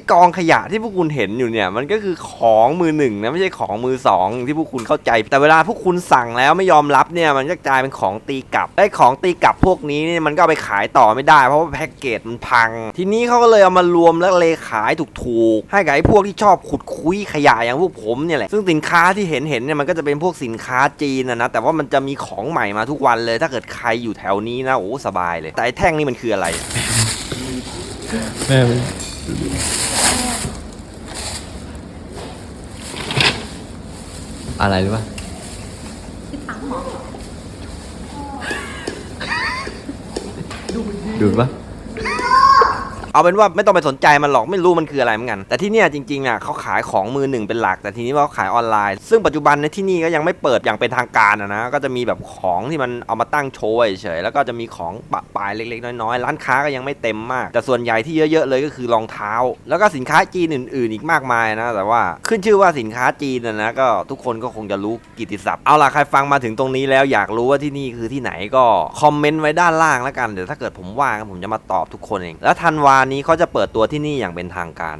อ้กองขยะที่พวกคุณเห็นอยู่เนี่ย มันก็คือของมือหนึ่งนะไม่ใช่ของมือสองที่พวกคุณเข้าใจ แต่เวลาพวกคุณสั่งแล้วไม่ยอมรับเนี่ยมันก็กลายเป็นของตีกลับไอ้ของตีกลับพวกนี้เนี่ยมันก็ไปขายต่อไม่ได้ เพราะว่าแพ็กเกจมันพัง ทีนี้เขาก็เลยเอามารวมแล้วเลขายถูกๆให้กับไอ้พวกที่ชอบขุดคุยขยะอย่างพวกผมเนี่ยแหละซึ่งสินค้าที่เห็นเห็นเนี่ยมันก็จะเป็นพวกสินค้าจีนนะนะแต่ว่ามันจะมีของใหม่มาทุกวันเลย ถ้าเกิดใครอยู่แถวนี้นะโอ้สบายเลย แต่ไอ้แท่งนี่มันคืออะไร แม่ อะไรรู้ป่ะที่ปั๊มหมอดูดป่ะ เอาเป็นว่าไม่ต้องไปสนใจมันหรอกไม่รู้มันคืออะไรเหมือนกันแต่ที่เนี่ยจริงๆอะเขาขายของมือหนึ่งเป็นหลัก แต่ทีนี้ว่าเขาขายออนไลน์ ซึ่งปัจจุบันในที่นี่ก็ยังไม่เปิดอย่างเป็นทางการอะนะก็จะมีแบบของที่มันเอามาตั้งโชว์เฉยๆแล้วก็จะมีของปะปายเล็กๆ น้อยๆร้านค้าก็ยังไม่เต็มมาก แต่ส่วนใหญ่ที่เยอะๆเลยก็คือรองเท้า แล้วก็สินค้าจีนอื่นๆ อีกมากมายนะแต่ว่าขึ้นชื่อว่าสินค้าจีนนะนะก็ทุกคนก็คงจะรู้กิตติศัพท์เอาล่ะใครฟังมาถึงตรงนี้แล้วอยากรู้ว่าที่นี่คือที่ไหนก็คอมเมนต์ไว้ด้านล่างแล้วกันเดี๋ยวถ้าเกิดผมว่างผมจะมาตอบทุกคนเองแล้วธันวานี้เขาจะเปิดตัวที่นี่อย่างเป็นทางการ